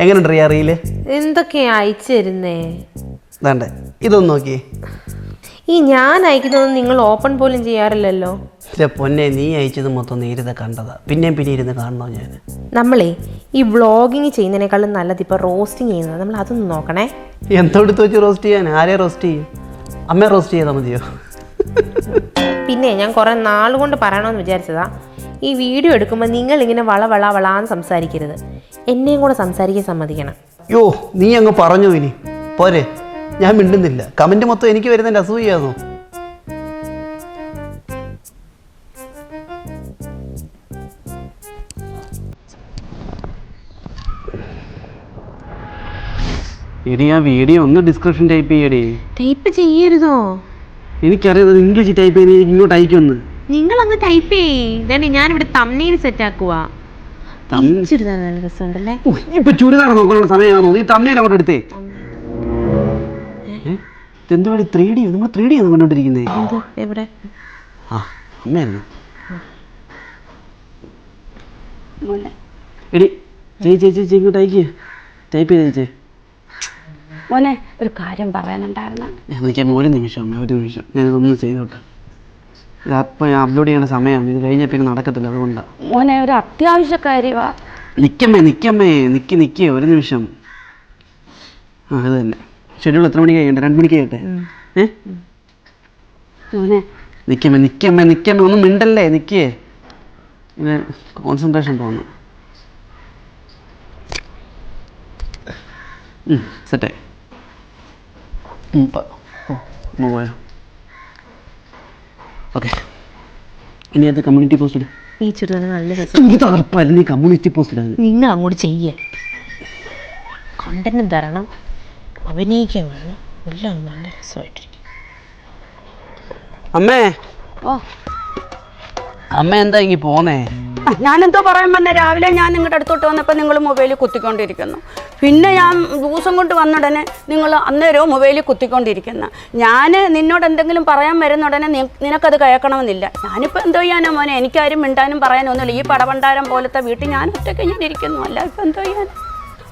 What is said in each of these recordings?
എങ്ങനെയുണ്ട് റിയ റീൽ എന്തൊക്കെയാ അയച്ചു തരുന്നേ? ഇതൊന്ന് നോക്കിയേ. ഈ ഞാൻ അയക്കുന്നതൊന്നും നിങ്ങൾ ഓപ്പൺ പോലും ചെയ്യാറില്ലല്ലോ. ഇല്ല പൊന്നെ നീ അയച്ചത് മൊത്തം നേരിത കണ്ടതാ. പിന്നെയും പിന്നെ ഇരുന്ന് കാണണോ ഞാൻ? നമ്മളേ ഈ വ്ളോഗിങ് ചെയ്യുന്നതിനേക്കാളും നല്ലത് ഇപ്പോൾ റോസ്റ്റിംഗ് ചെയ്യുന്നത്. നമ്മൾ അതൊന്ന് നോക്കണേ. എന്തോടുത്ത് വെച്ച് റോസ്റ്റ് ചെയ്യാൻ? ആരെ റോസ്റ്റ് ചെയ്യും? അമ്മയെ റോസ്റ്റ് ചെയ്താൽ മതിയോ? പിന്നെ ഞാൻ കുറേ നാളുകൊണ്ട് കൊണ്ട് പറയണമെന്ന് വിചാരിച്ചതാ ഈ വീഡിയോ എടുക്കുമ്പോൾ നിങ്ങൾ ഇങ്ങനെ വള വള വളാന്ന് സംസാരിക്കരുത്. എന്നെയും കൂടെ സംസാരിക്കാൻ സമ്മതിക്കണം. യോ നീ അങ്ങ് പറഞ്ഞു ഇനി. പോരെ ഞാൻ മിണ്ടുന്നില്ല. കമന്റ് മൊത്തം എനിക്ക് വരുന്നതിന്റെ അസൂയാന്നോ എടി ആ വീഡിയോ ഒന്ന് ഡിസ്ക്രിപ്ഷൻ ടൈപ്പ് ചെയ്യടി. ടൈപ്പ് ചെയ്യരുതോ? എനിക്കറിയാം ഇംഗ്ലീഷ് ടൈപ്പ് ചെയ്ത് ഇങ്ങോട്ട് അയക്കുമെന്ന്. നിങ്ങൾ അങ്ങ് ടൈപ്പ് ചെയ്യേ. ഞാൻ ഇവിടെ തമ്മിൽ സെറ്റ് ആക്കുവാ. തം- ഇച്ചിരി നല്ല രസമുണ്ടല്ലേ? ഉഹ്, ഇപ്പൊ ചുരിദാർ നോക്കാനുള്ള സമയമാണോ? നീ തമ്മേനെ അങ്ങോട്ട് എടുത്തേ. എന്തുവാടി ത്രീ ഡി നമ്മൾ ത്രീ ഡി ആണ് കണ്ടോണ്ടിരിക്കുന്നേ എന്ത് എവിടെ? ആ അമ്മയായിരുന്നു എടി ചേച്ചി ചേച്ചി ചേച്ചി ഇങ്ങോട്ട് അയക്ക്. ടൈപ്പ് ചെയ്ത് ചേച്ചി. മോനെ ഒരു കാര്യം പറയാനുണ്ടായിരുന്നു. എനിക്ക് ഒരു നിമിഷം അമ്മ ഒരു നിമിഷം. ഞാൻ ചെയ്തോട്ടെ. അപ്ലോഡ് ചെയ്യണ സമയമാണ് ഇത് കഴിഞ്ഞാൽ പിന്നെ നടക്കത്തില്ല അതുകൊണ്ടാണ് മോനെ ഒരു അത്യാവശ്യ കാര്യവാ. നിക്കമ്മേ നിക്കമ്മേ നിക്ക് നിക്ക് ഒരു നിമിഷം. ആ അത് തന്നെ. ഷെഡ്യൂൾ എത്ര മണിക്ക് കഴിയണ്ടേ രണ്ട് മണിക്ക് കഴിയട്ടെ ഏ? മോനെ. നിക്കമ്മേ നിക്കമ്മേ നിക്കമ്മേ ഒന്നും മിണ്ടല്ലേ? നിക്കേ. ഇങ്ങനെ കോൺസെൻട്രേഷൻ തോന്നുന്നു സെറ്റായി പോയോ ഓക്കെ. ഇനി അത് കമ്മ്യൂണിറ്റി പോസ്റ്റ് ഈ ചുരിദാർ നല്ല നീ കമ്മ്യൂണിറ്റി പോസ്റ്റ് നിങ്ങൾ അങ്ങോട്ട് ചെയ്യേ. കണ്ടന്റ് തരണം. അഭിനയിക്കാൻ വേണം. എല്ലാം നല്ല രസമായിട്ടിരിക്കും. അമ്മേ. ഓ. അമ്മ എന്താ ഇങ്ങി പോന്നേ? ഞാനെന്തോ പറയാൻ വന്ന. രാവിലെ ഞാൻ നിങ്ങളുടെ അടുത്തോട്ട് വന്നപ്പോൾ നിങ്ങൾ മൊബൈലിൽ കുത്തിക്കൊണ്ടിരിക്കുന്നു. പിന്നെ ഞാൻ ദിവസം കൊണ്ട് വന്നുടനെ നിങ്ങൾ അന്നേരവും മൊബൈലിൽ കുത്തിക്കൊണ്ടിരിക്കുന്നു. ഞാൻ നിന്നോട് എന്തെങ്കിലും പറയാൻ വരുന്ന ഉടനെ നിനക്കത് കേൾക്കണമെന്നില്ല. ഞാനിപ്പോൾ എന്തോ ചെയ്യാനാ മോനെ? എനിക്കാരും മിണ്ടാനും പറയാനൊന്നുമില്ല. ഈ പടവണ്ടാരം പോലത്തെ വീട്ടിൽ ഞാൻ ഒറ്റയ്ക്ക് ഞാൻ ഇരിക്കുന്നു. അല്ല ഇപ്പം എന്തോ ചെയ്യാൻ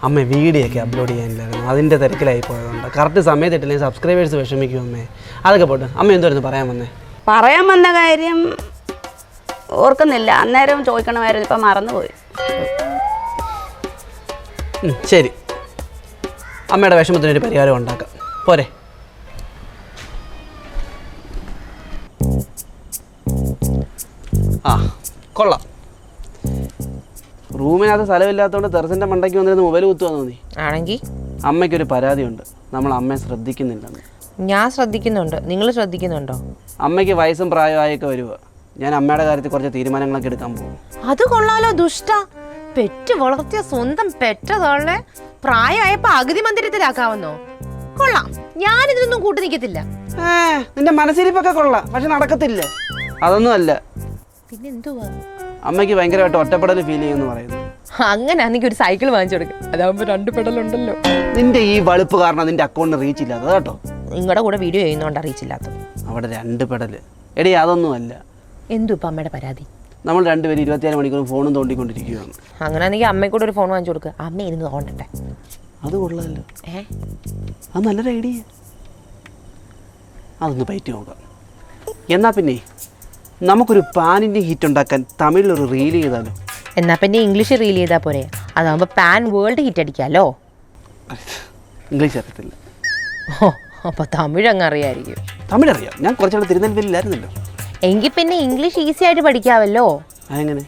അമ്മ വീഡിയോ ഒക്കെ അപ്ലോഡ് ചെയ്യാനില്ലായിരുന്നു. അതിന്റെ തിരക്കിലായി പോയതുകൊണ്ട്. കറക്റ്റ് സമയത്ത് ഇട്ടില്ലെങ്കിൽ സബ്സ്ക്രൈബേഴ്സ് വിഷമിക്കും അമ്മേ. അതൊക്കെ പോട്ടെ. അമ്മ എന്തായിരുന്നു പറയാൻ വന്നേ? പറയാൻ വന്ന കാര്യം ഓർക്കുന്നില്ല. അന്നേരം ചോദിക്കണമായിരുന്നു. ഇപ്പം മറന്നുപോയി. ഉം, ശരി. അമ്മയുടെ വിഷമത്തിനൊരു പരിഹാരം ഉണ്ടാക്കാം. പോരെ. ആ കൊള്ളാം. റൂമിനകത്ത് സ്ഥലമില്ലാത്തതുകൊണ്ട് തെറസിന്റെ മണ്ടയ്ക്ക് വന്നിരുന്ന് മൊബൈൽ കുത്തുവാന്ന് തോന്നി. ആണെങ്കിൽ അമ്മയ്ക്കൊരു പരാതിയുണ്ട്. നമ്മൾ അമ്മയെ ശ്രദ്ധിക്കുന്നില്ലെന്ന്. ഞാൻ ശ്രദ്ധിക്കുന്നുണ്ട്. നിങ്ങൾ ശ്രദ്ധിക്കുന്നുണ്ടോ? അമ്മയ്ക്ക് വയസ്സും പ്രായമായൊക്കെ വരുക ഞാൻ അമ്മയുടെ കാര്യത്തിൽ കുറച്ച് തീരുമാനങ്ങളൊക്കെ എടുക്കാൻ പോകും. അത് കൊള്ളാലോ ദുഷ്ട. പെറ്റ് വളർത്തിയ സ്വന്തം പെറ്റതോളെ പ്രായമായപ്പോ അഗതി മന്ദിരത്തിലാക്കാവുന്നോ? കൊള്ളാം. ഞാൻ ഇതിനൊന്നും കൂട്ടു നിൽക്കത്തില്ല ഏ നിന്റെ മനസ്സിരിപ്പൊക്കെ കൊള്ളാം പക്ഷെ നടക്കത്തില്ല. അതൊന്നും അല്ല. പിന്നെ എന്തുവാ അമ്മയ്ക്ക് ഭയങ്കരമായിട്ട് ഒറ്റപ്പെടൽ ഫീൽ ചെയ്യുമെന്ന് പറയുന്നു. അങ്ങനെയാണെങ്കിൽ ഒരു സൈക്കിൾ വാങ്ങിച്ചു കൊടുക്കുക അതാവുമ്പോ രണ്ട് പെടലുണ്ടല്ലോ. നിന്റെ ഈ വളുപ്പ് കാരണം നിന്റെ അക്കൗണ്ട് റീച്ച് ഇല്ലാത്തത് കേട്ടോ. നിങ്ങളുടെ കൂടെ വീഡിയോ ചെയ്യുന്നോണ്ട് അറിയിച്ചില്ലാത്തത്. അവിടെ രണ്ട് പെടൽ. എടി അതൊന്നും അല്ല. എന്തു ഇപ്പൊ അമ്മയുടെ പരാതി? നമ്മൾ രണ്ടുപേരും ഇരുപത്തിയാറ് മണിക്കൂർ ഫോണും തോണ്ടിക്കൊണ്ടിരിക്കുകയാണ്. അങ്ങനെയാണെങ്കിൽ അമ്മയ്ക്ക് കൂടെ ഒരു ഫോൺ വാങ്ങിച്ചു കൊടുക്കുക അമ്മ ഇരുന്ന് തോണ്ടട്ടെ അത് കൊള്ളാമല്ലോ ഏ? അത് നല്ലൊരു ഐഡിയ. അതൊന്ന് പറ്റി നോക്കാം. എന്നാ പിന്നെ നമുക്കൊരു പാനിന്റെ ഹിറ്റ് ഉണ്ടാക്കാൻ തമിഴിലൊരു റീൽ ചെയ്താലോ എന്നാ പിന്നെ ഇംഗ്ലീഷ് റീൽ ചെയ്താൽ പോരെ. അതാകുമ്പോൾ പാൻ വേൾഡ് ഹിറ്റ് അടിക്കാലോ ഇംഗ്ലീഷ് അറിയത്തില്ല. ഓ അപ്പൊ തമിഴ് അങ്ങ് അറിയായിരിക്കും. തമിഴ് അറിയാം ഞാൻ കുറച്ചാൾ തിരുനെൽവേലിയിലായിരുന്നല്ലോ. എങ്കിൽ പിന്നെ ഇംഗ്ലീഷ് ഈസി ആയിട്ട് പഠിക്കാവല്ലോ. അതെങ്ങനെ?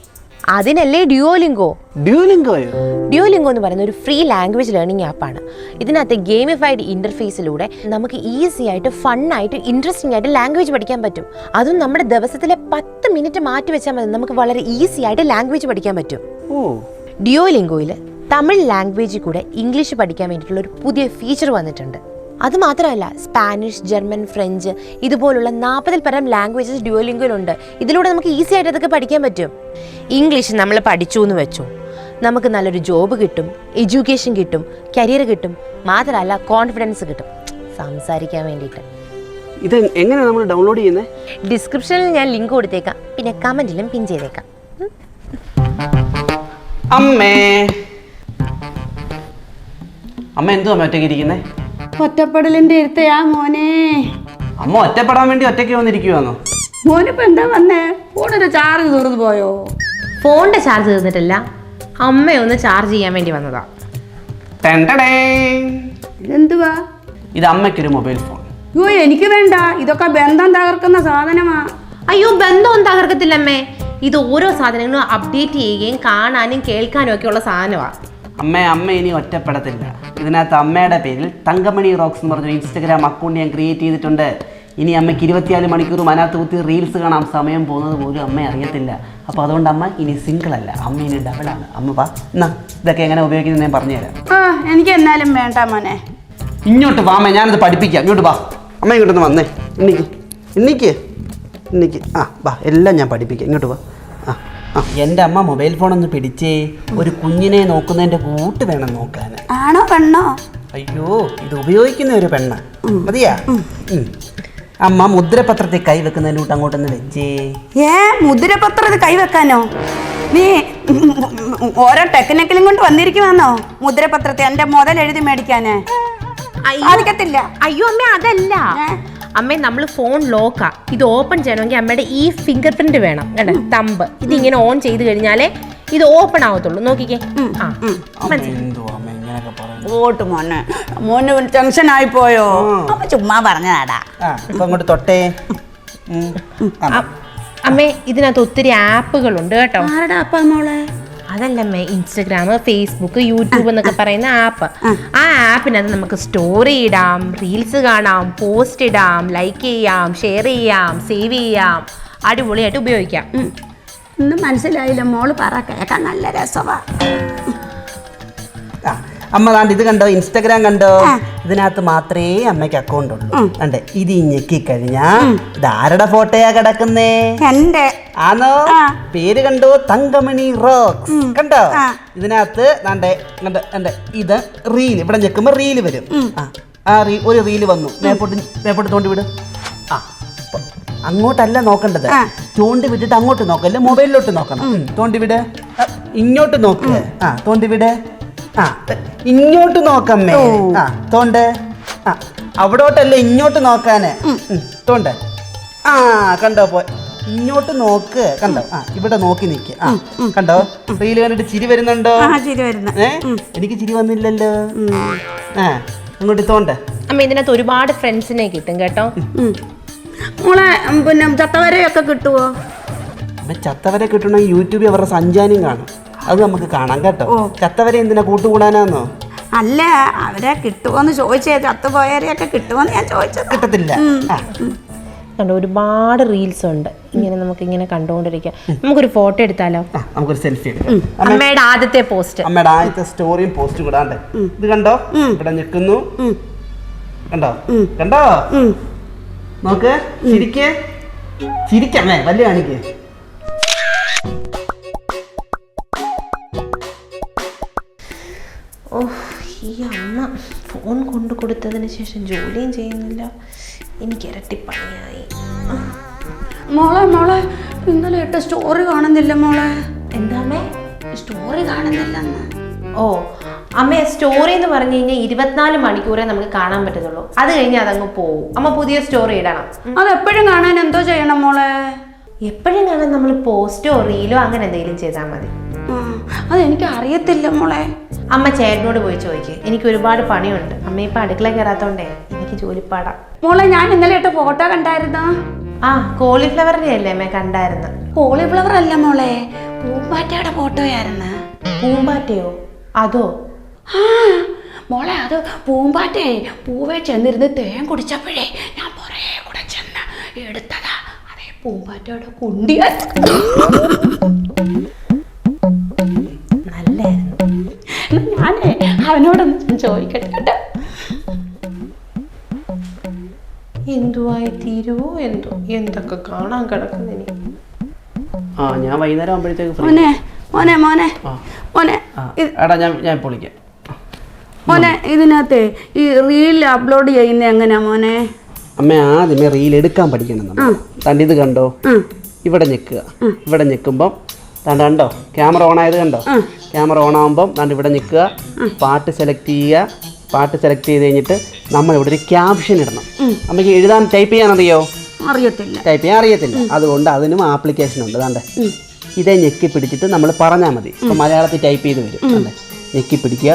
അതിനല്ലേ ഡ്യുവോലിംഗോ ഡ്യൂലിംഗോയോ ഡ്യുവലിംഗോ എന്ന് പറയുന്ന ഒരു ഫ്രീ ലാംഗ്വേജ് ലേണിംഗ് ആപ്പാണ് ഇതിനകത്ത് ഗെയിമിഫൈഡ് ഇന്റർഫേസിലൂടെ നമുക്ക് ഈസി ആയിട്ട് ഫണ്ണായിട്ട് ഇൻട്രസ്റ്റിംഗ് ആയിട്ട് ലാംഗ്വേജ് പഠിക്കാൻ പറ്റും. അതും നമ്മുടെ ദിവസത്തിലെ പത്ത് മിനിറ്റ് മാറ്റി വെച്ചാൽ മതി. നമുക്ക് വളരെ ഈസി ആയിട്ട് ലാംഗ്വേജ് പഠിക്കാൻ പറ്റും. ഓ. ഡിയോലിംഗോയിൽ തമിഴ് ലാംഗ്വേജിൽ കൂടെ ഇംഗ്ലീഷ് പഠിക്കാൻ വേണ്ടിയിട്ടുള്ള ഒരു പുതിയ ഫീച്ചർ വന്നിട്ടുണ്ട്. അത് മാത്രമല്ല സ്പാനിഷ് ജർമ്മൻ ഫ്രഞ്ച് ഇതുപോലുള്ള നാൽപ്പതിൽ പരം ലാംഗ്വേജസ് ഡ്യുവലിംഗോയിലുണ്ട് ഇതിലൂടെ നമുക്ക് ഈസി ആയിട്ട് അതൊക്കെ പഠിക്കാൻ പറ്റും. ഇംഗ്ലീഷ് നമ്മൾ പഠിച്ചു എന്ന് വെച്ചു. നമുക്ക് നല്ലൊരു ജോബ് കിട്ടും എഡ്യൂക്കേഷൻ കിട്ടും കരിയർ കിട്ടും മാത്രമല്ല കോൺഫിഡൻസ് കിട്ടും. സംസാരിക്കാൻ വേണ്ടിയിട്ട്. ഇത് എങ്ങനെ നമ്മൾ ഡൗൺലോഡ് ചെയ്യുന്നത് ഡിസ്ക്രിപ്ഷനിൽ ഞാൻ ലിങ്ക് കൊടുത്തേക്കാം. പിന്നെ കമന്റിലും പിൻ ചെയ്തേക്കാം. അമ്മേ. അമ്മ എന്തുവാ ഇരിക്കുന്നേ? ഒറ്റപ്പെടലിന്റെ ഇരുത്തയാ മോനെ. അമ്മ ഒറ്റപ്പെടാൻ വേണ്ടി ഒറ്റയ്ക്ക് വന്നിരിക്കുവാന്നോ? മോനിപ്പോ എന്താ വന്നേ? ഫോണിന്റെ ചാർജ് തീർന്നു പോയോ? ഫോണിന്റെ ചാർജ് തീർന്നിട്ടില്ല. അമ്മയൊന്ന് ചാർജ് ചെയ്യാൻ വേണ്ടി വന്നതാ. ടെൻടടേ. ഇതെന്തുവാ? ഇത് അമ്മയ്ക്കൊരു മൊബൈൽ ഫോൺ. അയ്യോ എനിക്ക് വേണ്ട. ഇതൊക്കെ ബന്ധം തകർക്കുന്ന സാധനമാ. അയ്യോ ബന്ധമൊന്നും തകർക്കത്തില്ലമ്മേ. ഇത് ഓരോ സാധനങ്ങളും അപ്ഡേറ്റ് ചെയ്യുകയും കാണാനും കേൾക്കാനും ഒക്കെ ഉള്ള സാധനമാണ് അമ്മ അമ്മ ഇനി ഒറ്റപ്പെടത്തില്ല. ഇതിനകത്ത് അമ്മയുടെ പേരിൽ തങ്കമണി റോക്സ് എന്ന് പറഞ്ഞൊരു ഇൻസ്റ്റഗ്രാം അക്കൗണ്ട് ഞാൻ ക്രിയേറ്റ് ചെയ്തിട്ടുണ്ട്. ഇനി അമ്മയ്ക്ക് ഇരുപത്തിനാല് മണിക്കൂറും അതിനകത്ത് കുത്തി റീൽസ് കാണാം സമയം പോകുന്നത് പോലും അമ്മ അറിയത്തില്ല. അപ്പോൾ അതുകൊണ്ട് അമ്മ ഇനി സിംഗിൾ അല്ല. അമ്മ ഇനി ഡബിൾ ആണ്. അമ്മ പാ എന്നാ ഇതൊക്കെ എങ്ങനെ ഉപയോഗിക്കുന്നത് ഞാൻ പറഞ്ഞുതരാം. ആ എനിക്ക് എന്നാലും വേണ്ട മോനെ. ഇങ്ങോട്ട് വാ അമ്മ ഞാനിത് പഠിപ്പിക്കാം. ഇങ്ങോട്ട് വാ. അമ്മ ഇങ്ങോട്ടൊന്ന് വന്നേ. ഇന്നിക്ക് ഇന്നിക്ക് ഇന്നിക്ക്. ആ വാ എല്ലാം ഞാൻ പഠിപ്പിക്കാം. ഇങ്ങോട്ട് വാ. ആ. അമ്മ മൊബൈൽ ഫോൺ ഒന്ന് പിടിച്ചേ ഒരു കുഞ്ഞിനെ നോക്കുന്നതിന്റെ കൂട്ട് വേണം നോക്കാൻ. ആണോ പെണ്ണോ? അയ്യോ ഇത് ഉപയോഗിക്കുന്ന ഒരു പെണ്ണ. മതിയാ? അമ്മ മുദ്രപത്രത്തെ കൈ വെക്കുന്നതിന്റെ കൂട്ട് അങ്ങോട്ടൊന്ന് വെച്ചേ. ഏ മുദ്രപത്രം കൈവെക്കാനോ നീ ഓരോ ടെക്നിക്കലും കൊണ്ട് വന്നിരിക്കുവാന്നോ? മുദ്രപത്രത്തെ എന്റെ മുതൽ എഴുതി മേടിക്കാനേ? അയ്യോ അമ്മ അതല്ല? അമ്മേ നമ്മൾ ഫോൺ ലോക്കാ ഇത് ഓപ്പൺ ചെയ്യണമെങ്കിൽ അമ്മയുടെ ഈ ഫിംഗർ പ്രിന്റ് വേണം. കേട്ടോ തമ്പ് ഇത് ഇങ്ങനെ ഓൺ ചെയ്ത് കഴിഞ്ഞാലേ ഇത് ഓപ്പൺ ആവത്തുള്ളൂ. നോക്കിക്കേ. ആ. എന്തോ അമ്മ ഇങ്ങനെയൊക്കെ പറയുന്നു ഓട്ട് മോനെ. മോന് ടെൻഷൻ ആയി പോയോ അമ്മ ചുമ്മാ പറഞ്ഞതാടാ. അങ്ങോട്ട് തൊട്ടേ. അമ്മേ ഇതിനകത്ത് ഒത്തിരി ആപ്പുകളുണ്ട് കേട്ടോ. ആരുടെ അപ്പ മോളെ? അതല്ലമ്മേ ഇൻസ്റ്റഗ്രാം ഫേസ്ബുക്ക് യൂട്യൂബ് എന്നൊക്കെ പറയുന്ന ആപ്പ് ആ. ആപ്പിനകത്ത് നമുക്ക് സ്റ്റോറി ഇടാം റീൽസ് കാണാം പോസ്റ്റ് ഇടാം ലൈക്ക് ചെയ്യാം ഷെയർ ചെയ്യാം സേവ് ചെയ്യാം. അടിപൊളിയായിട്ട് ഉപയോഗിക്കാം. ഒന്നും മനസ്സിലായില്ല മോൾ പറ കേൾക്കാൻ നല്ല രസവാ. ആ, അമ്മ ദാണ്ട് ഇത് കണ്ടോ? ഇൻസ്റ്റാഗ്രാം കണ്ടോ? ഇതിനകത്ത് മാത്രമേ അമ്മയ്ക്ക് അക്കൗണ്ട് ഉള്ളൂ. കണ്ടേ? ഇത് ഇഞ്ഞക്കി ഞെക്കി കഴിഞ്ഞാ ഇത് ആരുടെ ഫോട്ടോയാ കിടക്കുന്നേ? എന്റെ ആണോ പേര് കണ്ടോ? തങ്കമണി റോക്സ് കണ്ടോ. ഇതിനകത്ത് ദാണ്ടെ കണ്ട? എന്റെ ഇത് റീൽ ഇവിടെ ഞെക്കുമ്പോ റീൽ വരും. ആ. റീ ഒരു റീൽ വന്നു. മേപ്പോട്ട് മേപ്പോട്ട് തോണ്ടി വിട് ആ. അങ്ങോട്ടല്ല നോക്കേണ്ടത്. തോണ്ടി വിട്ടിട്ട് അങ്ങോട്ട് നോക്കല്ലേ മൊബൈലിലോട്ട് നോക്കണം. തോണ്ടി വിട് ഇങ്ങോട്ട് നോക്ക്. ആ തോണ്ടി വിട് ആ ഇങ്ങോട്ട് നോക്കമ്മേ. ആ തോണ്ട്. ആ അവിടോട്ടല്ല ഇങ്ങോട്ട് നോക്കാന്? തോണ്ട. ആ കണ്ടോ പോ ഇങ്ങോട്ട് നോക്ക്. കണ്ടോ? ആ ഇവിടെ നോക്കി നിക്ക്. ആ കണ്ടോ? റീൽ കണ്ടിട്ട് ചിരി വരുന്നുണ്ടോ? ആ ചിരി വരുന്ന. ഏ? എനിക്ക് ചിരി വന്നില്ലല്ലോ. ആ അങ്ങോട്ട് തോണ്ട്. അമ്മ ഇതിനകത്ത് ഒരുപാട് ഫ്രണ്ട്സിനെ കിട്ടും കേട്ടോ. മോളെ പിന്നെ ചത്തവരെയൊക്കെ കിട്ടുവോ? ചത്തവരെ കിട്ടണമെങ്കിൽ യൂട്യൂബിൽ അവരുടെ സഞ്ചാനം കാണും. അത് നമുക്ക് കാണാം കേട്ടോ. ചത്തവരെ എന്തിനാ കൂട്ടുകൂടാനാന്നോ? അല്ല അവരെ കിട്ടുമോന്ന് ചോദിച്ചേ. ചത്തുപോയവരെയൊക്കെ കിട്ടുമോന്ന് ഞാൻ ചോദിച്ചത്. കിട്ടത്തില്ല. കണ്ടോ ഒരുപാട് റീൽസ് ഉണ്ട്. ഇങ്ങനെ നമുക്ക് ഇങ്ങനെ കണ്ടുകൊണ്ടിരിക്കാം നമുക്കൊരു ഫോട്ടോ എടുത്താലോ? നമുക്കൊരു സെൽഫി എടുക്കാം. അമ്മയുടെ ആദ്യത്തെ പോസ്റ്റ് അമ്മയുടെ ആദ്യത്തെ സ്റ്റോറിയും പോസ്റ്റും കൂടാണ്ട് ഇത് കണ്ടോ? ഇവിടെ നിൽക്കുന്നു. കണ്ടോ? കണ്ടോ? നോക്ക്. ചിരിക്കേ. ചിരിക്കമ്മേ വലിയ കാണിക്ക്. ഓ ഈ അമ്മ ഫോൺ കൊണ്ടു കൊടുത്തതിന് ശേഷം ജോലിയും ചെയ്യുന്നില്ല. എനിക്ക് ഇരട്ടി പണിയായി. മോളെ മോളെ ഇന്നലെ ഇട്ട സ്റ്റോറി കാണുന്നില്ല മോളെ. എന്താമേ സ്റ്റോറി കാണുന്നില്ല ഓ അമ്മ സ്റ്റോറി എന്ന് പറഞ്ഞു കഴിഞ്ഞാൽ ഇരുപത്തിനാല് മണിക്കൂറേ നമുക്ക് കാണാൻ പറ്റത്തുള്ളൂ. അത് കഴിഞ്ഞ് അതങ്ങ് പോവും. അമ്മ പുതിയ സ്റ്റോറി ഇടണം. അത് എപ്പോഴും കാണാൻ എന്തോ ചെയ്യണം മോളെ? എപ്പോഴും കാണാൻ നമ്മൾ പോസ്റ്റോ റീലോ അങ്ങനെ എന്തെങ്കിലും ചെയ്താൽ മതി. അതെനിക്ക് അറിയത്തില്ല മോളെ. അമ്മ ചേട്ടനോട് പോയി ചോദിക്ക്. എനിക്ക് ഒരുപാട് പണിയുണ്ട്. അമ്മ ഇപ്പൊ അടുക്കള കയറാത്തോണ്ടേ എനിക്ക് ജോലിപ്പാടാം. മോളെ ഞാൻ ഇന്നലെ ഇട്ട ഫോട്ടോ കണ്ടായിരുന്നു? ആ കോളിഫ്ലവറിന്റെ അല്ലേ അമ്മ കണ്ടായിരുന്നു? കോളിഫ്ലവർ അല്ല മോളെ പൂമ്പാറ്റയുടെ ഫോട്ടോയായിരുന്നു. പൂമ്പാറ്റയോ? അതോ? ആ മോളെ അത് പൂമ്പാറ്റേ. പൂവേ ചെന്നിരുന്ന് തേൻ കുടിച്ചപ്പോഴേ ഞാൻ പുറകെ കൂടെ ചെന്ന് എടുത്തതാ. അതേ പൂമ്പാറ്റയുടെ കുണ്ടിയാ. ഞാനേ അവനോടൊന്ന് ഞാൻ ചോദിക്കട്ടെ കേട്ടോ. എന്തുവായി തീരുവോ? എന്തോ എന്തൊക്കെ കാണാൻ കിടക്കുന്നു ആ ഞാൻ വൈകുന്നേരം ആകുമ്പോഴത്തേക്ക് മോനെ മോനെ മോനെ മോനെ എടാ ഞാൻ ഞാൻ ഇപ്പോൾ വിളിക്കാം. മോനെ ഇതിനകത്ത് ഈ റീൽ അപ്ലോഡ് ചെയ്യുന്ന എങ്ങനെയാ മോനെ? അമ്മ ആദ്യമേ റീൽ എടുക്കാൻ പഠിക്കണം നമ്മൾ. തന്റെ ഇത് കണ്ടോ? ഇവിടെ ഞെക്കുക. ഇവിടെ ഞെക്കുമ്പം താണ്ട് കണ്ടോ? ക്യാമറ ഓൺ ആയത് കണ്ടോ? ക്യാമറ ഓൺ ആകുമ്പം താണ്ട് ഇവിടെ നിൽക്കുക. പാട്ട് സെലക്ട് ചെയ്യുക. പാട്ട് സെലക്ട് ചെയ്ത് കഴിഞ്ഞിട്ട് നമ്മൾ ഇവിടെ ഒരു ക്യാപ്ഷൻ ഇടണം. നമുക്ക് എഴുതാൻ ടൈപ്പ് ചെയ്യാൻ അറിയോ? അറിയത്തില്ല. ടൈപ്പ് ചെയ്യാൻ അറിയത്തില്ല. അതുകൊണ്ട് അതിനും ആപ്ലിക്കേഷൻ ഉണ്ട്. കണ്ടേ ഇതേ ഞെക്കി പിടിച്ചിട്ട് നമ്മൾ പറഞ്ഞാൽ മതി. ഇപ്പം മലയാളത്തിൽ ടൈപ്പ് ചെയ്ത് വരും. അല്ലേ ഞെക്കി പിടിക്കുക.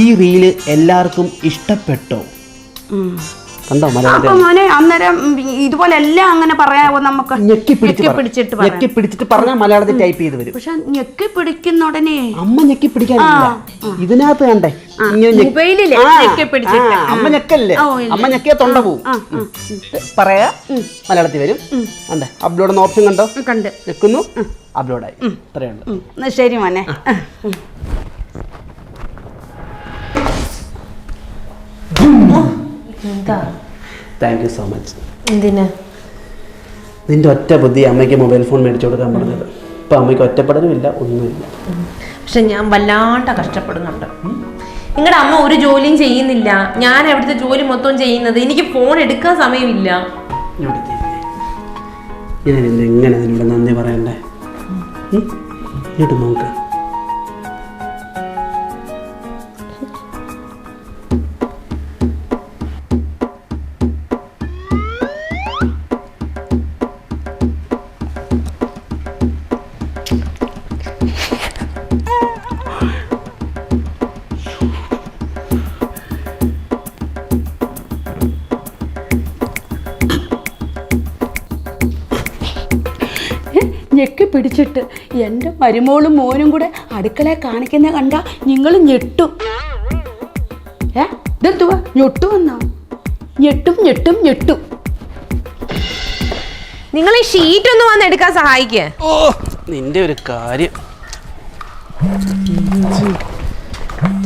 ഈ റീൽ എല്ലാവർക്കും ഇഷ്ടപ്പെട്ടോ. കണ്ടോ അപ്പൊ മോനെ അന്നേരം ഇതുപോലെ എല്ലാം അങ്ങനെ പറയാവോ നമുക്ക് ഞെക്കി പിടിച്ച് പറ- പിടിച്ചിട്ട് ഞെക്കി പിടിച്ചിട്ട് പറഞ്ഞാൽ മലയാളത്തിൽ ടൈപ്പ് ചെയ്ത് വരും. പക്ഷെ ഞെക്കി പിടിക്കുന്ന ഉടനെ അമ്മ ഞെക്കി പിടിക്കാനില്ല. ഇതിനകത്ത് കണ്ടേ ഇങ്ങനെ ഞെക്കി- മൊബൈലിൽ ആ, ഞെക്കി പിടിച്ചിട്ട്. ആ, അമ്മ ഞെക്കല്ലേ? ഓ, ഇല്ല. അമ്മ ഞെക്കിയ തൊണ്ട പോവും. ഉം. പറയാ മലയാളത്തിൽ വരും. അണ്ടേ അപ്ലോഡ് എന്ന ഓപ്ഷൻ കണ്ടോ? കണ്ട്. ഞെക്കുന്നു അപ്ലോഡായി ഇത്രയേ ഉള്ളൂ. ഉം, എന്നാ ശരി മോനെ. ഉം. താങ്ക് യു സോ മച്ച് എന്തിനാ? നിന്റെ ഒറ്റ ബുദ്ധി അമ്മയ്ക്ക് മൊബൈൽ ഫോൺ മേടിച്ചു കൊടുക്കാൻ പറഞ്ഞത്. ഇപ്പം അമ്മയ്ക്ക് ഒറ്റപ്പെടലും ഇല്ല ഒന്നുമില്ല. പക്ഷെ ഞാൻ വല്ലാണ്ട് കഷ്ടപ്പെടുന്നുണ്ട്. നിങ്ങളുടെ അമ്മ ഒരു ജോലിയും ചെയ്യുന്നില്ല. ഞാൻ അവിടുത്തെ ജോലി മൊത്തം ചെയ്യുന്നത് എനിക്ക് ഫോൺ എടുക്കാൻ സമയമില്ല. ഞാൻ എങ്ങനെ നിന്നോട് നന്ദി പറയണ്ടേ? ഇങ്ങോട്ട് നോക്ക്. പിടിച്ചിട്ട് എന്റെ മരുമോളും മോനും കൂടെ അടുക്കളയെ കാണിക്കുന്ന കണ്ട നിങ്ങൾ ഞെട്ടും. ഏ? ഇതെന്തുവാ? ഞൊട്ടുമെന്നോ ഞെട്ടും ഞെട്ടും ഞെട്ടും. നിങ്ങൾ ഈ ഷീറ്റ് ഒന്ന് വന്ന് എടുക്കാൻ സഹായിക്കേ. ഓ നിന്റെ ഒരു കാര്യം.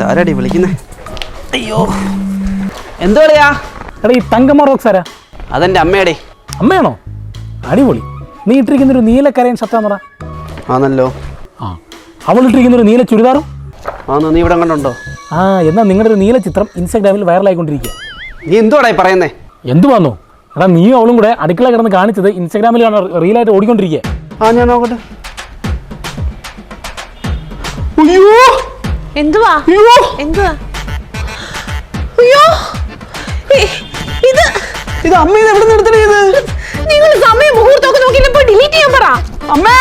താരടി വിളിക്കുന്നേ? അയ്യോ. എന്തോടെയാ എടാ ഈ തങ്കമ്മ റോക്സാരാ? അതെന്റെ അമ്മയുടെ അമ്മയാണോ? അടിപൊളി. നീ ഇട്ടിരിക്കുന്ന ഒരു നീല കരയൻ ഷർട്ടാന്നടാ ആണല്ലോ. ആ. അവൾ ഇട്ടിരിക്കുന്ന ഒരു നീല ചുരിദാറും? ആന്ന് നീ ഇവിടെ കണ്ടുണ്ടോ ആ എന്നാ നിങ്ങളുടെ ഒരു നീല ചിത്രം ഇൻസ്റ്റാഗ്രാമിൽ വൈറലായിക്കൊണ്ടിരിക്കുക. നീ എന്തുവാടായി പറയുന്നേ? എന്തു വന്നു എടാ നീ അവളും കൂടെ അടുക്കള കിടന്ന് കാണിച്ചത് ഇൻസ്റ്റാഗ്രാമിലാണ് റീലായിട്ട് ഓടിക്കൊണ്ടിരിക്കുക. ആ ഞാൻ നോക്കട്ടെ. അയ്യോ! എന്തുവാ? അയ്യോ! എന്തുവാ? അയ്യോ! ഇത് ഇത് അമ്മ ഇത് എവിടെ നിന്ന് എടുത്തിട്ട് ഇത് നിങ്ങൾ സമയം മുഹൂർത്തമൊക്കെ നോക്കിയപ്പോ ഡിലീറ്റ് ചെയ്യാൻ പറ. അമ്മേ!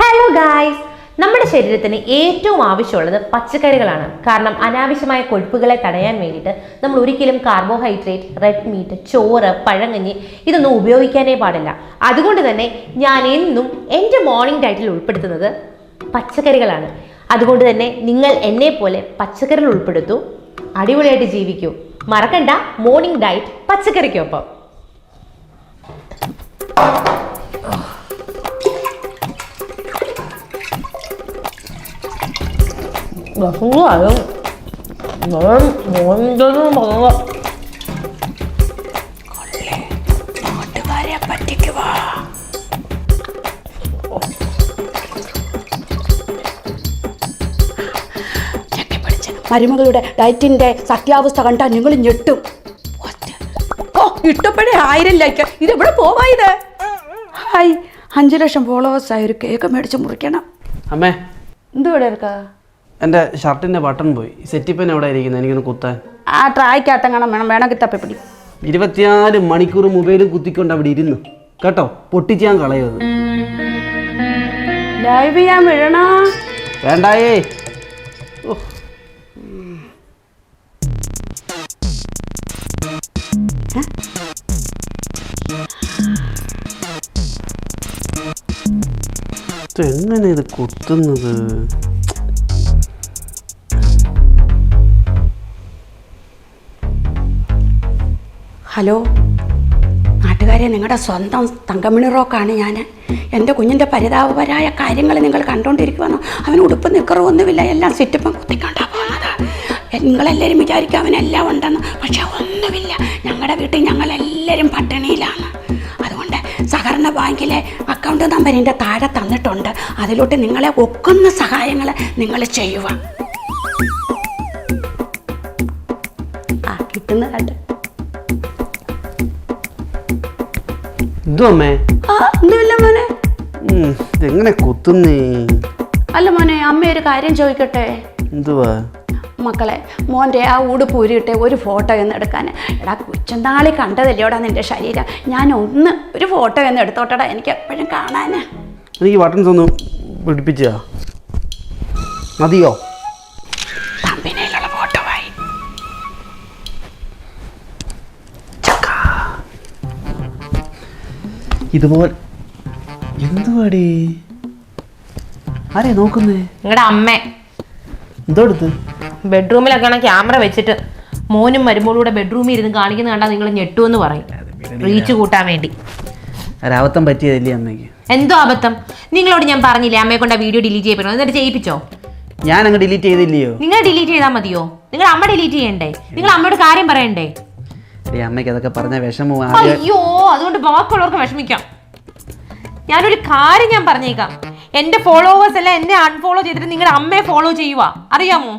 ഹലോ ഗായ്സ് നമ്മുടെ ശരീരത്തിന് ഏറ്റവും ആവശ്യമുള്ളത് പച്ചക്കറികളാണ്. കാരണം അനാവശ്യമായ കൊഴുപ്പുകളെ തടയാൻ വേണ്ടിയിട്ട് നമ്മൾ ഒരിക്കലും കാർബോഹൈഡ്രേറ്റ് റെഡ് മീറ്റ് ചോറ് പഴങ്കഞ്ഞി ഇതൊന്നും ഉപയോഗിക്കാനേ പാടില്ല. അതുകൊണ്ട് തന്നെ ഞാൻ എന്നും എന്റെ മോർണിംഗ് ഡയറ്റിൽ ഉൾപ്പെടുത്തുന്നത് പച്ചക്കറികളാണ്. അതുകൊണ്ട് തന്നെ നിങ്ങൾ എന്നെ പോലെ പച്ചക്കറികൾ ഉൾപ്പെടുത്തൂ അടിപൊളിയായിട്ട് ജീവിക്കൂ. മറക്കണ്ട മോർണിംഗ് ഡയറ്റ് പച്ചക്കറിക്കൊപ്പം രസങ്ങളായും ഞാൻ മോർണിംഗ് പറഞ്ഞത് മരുമകളുടെ ഡയറ്റിന്റെ സത്യാവസ്ഥ കണ്ടാൽ നിങ്ങൾ ഞെട്ടും. ഓ ഇട്ടപ്പോഴേ ആയിരം ലൈക്ക് ഇതെവിടെ എവിടെ പോവാ ഇത്? ഹായ് അഞ്ചു ലക്ഷം ഫോളോവേഴ്സ് ആയി ഒരു കേക്ക് മേടിച്ച് മുറിക്കണം. അമ്മേ. എന്തുവിടെ എടുക്കാ എന്റെ ഷർട്ടിന്റെ ബട്ടൺ പോയി. സെറ്റിപ്പൻ എവിടെ ഇരിക്കുന്നത് എനിക്കൊന്ന് കുത്താൻ. ആ ട്രായ്ക്കകത്തെങ്ങണം വേണം. വേണമെങ്കിൽ തപ്പിപ്പിടി ഇരുപത്തിനാല് മണിക്കൂർ മൊബൈലും കുത്തിക്കൊണ്ട് അവിടെ ഇരുന്നു. കേട്ടോ? പൊട്ടിച്ച് ഞാൻ കളയത് ലൈവ് ചെയ്യാൻ വീഴണ വേണ്ടായേ. ഓ. എങ്ങനെ ഇത് കുത്തുന്നത്? ഹലോ? നാട്ടുകാരെ നിങ്ങളുടെ സ്വന്തം തങ്കമണി റോക്കാണ് ഞാൻ എന്റെ കുഞ്ഞിന്റെ പരിതാപപരായ കാര്യങ്ങൾ നിങ്ങൾ കണ്ടുകൊണ്ടിരിക്കുവാണ് അവന് ഉടുപ്പ് നിൽക്കറൊന്നുമില്ല എല്ലാം സിറ്റപ്പം കുത്തിക്കൊണ്ടാണ് പോകുന്നത്. നിങ്ങളെല്ലാവരും വിചാരിക്കും അവനെല്ലാം ഉണ്ടെന്ന്. പക്ഷെ ഒന്നുമില്ല. ഞങ്ങളുടെ വീട്ടിൽ ഞങ്ങളെല്ലാവരും പട്ടിണിയിലാണ്. അതുകൊണ്ട് സഹകരണ ബാങ്കിലെ അക്കൗണ്ട് നമ്പർ എന്റെ താഴെ തന്നിട്ടുണ്ട്. അതിലോട്ട് നിങ്ങളെ ഒക്കുന്ന സഹായങ്ങൾ നിങ്ങൾ ചെയ്യുക. ആ കിട്ടുന്ന കണ്ട്. ഇതും അമ്മേ? ആ ഒന്നുമില്ല മോനെ. ഇതെങ്ങനെ കുത്തുന്നേ? അല്ല മോനെ അമ്മ ഒരു കാര്യം ചോദിക്കട്ടെ? എന്തുവാ? മക്കളെ മോന്റെ ആ ഉടുപ്പ് ഊരിയിട്ട് ഒരു ഫോട്ടോ എന്ന് എടുക്കാൻ. എടാ കൊച്ചുനാളി കണ്ടതല്ലോടാ നിന്റെ ശരീരം? ഞാൻ ഒന്ന് ഒരു ഫോട്ടോ എന്ന് എടുത്തോട്ടടാ എനിക്ക് എപ്പോഴും കാണാൻ ഈ ബട്ടൺസ് ഒന്ന് പിടിപ്പിച്ച. മതിയോ? തമ്പിനയിലുള്ള ഫോട്ടോ ആയി. ഇതുപോലെ എന്തുവാടി? ആരെ നോക്കുന്നേ? നിങ്ങളുടെ അമ്മ. എന്തോ എടുത്ത്? ബെഡ്റൂമിലൊക്കെയാണ് ക്യാമറ വെച്ചിട്ട് മോനും മരുമോളൂടെ ബെഡ്റൂമിൽ ഇരുന്ന് കാണിക്കുന്ന കണ്ടാൽ നിങ്ങൾ ഞെട്ടുമെന്ന് പറയും. റീച്ച് കൂട്ടാൻ വേണ്ടി. ഒരവത്തം പറ്റിയതല്ലേ അമ്മയ്ക്ക്? എന്തോ അബദ്ധം? നിങ്ങളോട് ഞാൻ പറഞ്ഞില്ലേ അമ്മയെ കൊണ്ട് വീഡിയോ ഡിലീറ്റ് ചെയ്യപ്പെടുന്നു എന്നിട്ട് ചെയ്യിപ്പിച്ചോ? ഞാൻ അങ്ങ് ഡിലീറ്റ് ചെയ്തില്ലയോ? നിങ്ങൾ ഡിലീറ്റ് ചെയ്താൽ മതിയോ? നിങ്ങൾ അമ്മ ഡിലീറ്റ് ചെയ്യണ്ടേ? നിങ്ങൾ അമ്മയോട് കാര്യം പറയണ്ടേ? അമ്മയ്ക്ക് അതൊക്കെ പറഞ്ഞ വിഷമവും അയ്യോ അതുകൊണ്ട് ബാക്കിയുള്ളവർക്ക് വിഷമിക്കാം. ഞാനൊരു കാര്യം ഞാൻ പറഞ്ഞേക്കാം. എന്റെ ഫോളോവേഴ്സ് എല്ലാം എന്നെ അൺഫോളോ ചെയ്തിട്ട് നിങ്ങളുടെ അമ്മയെ ഫോളോ ചെയ്യുക അറിയാമോ?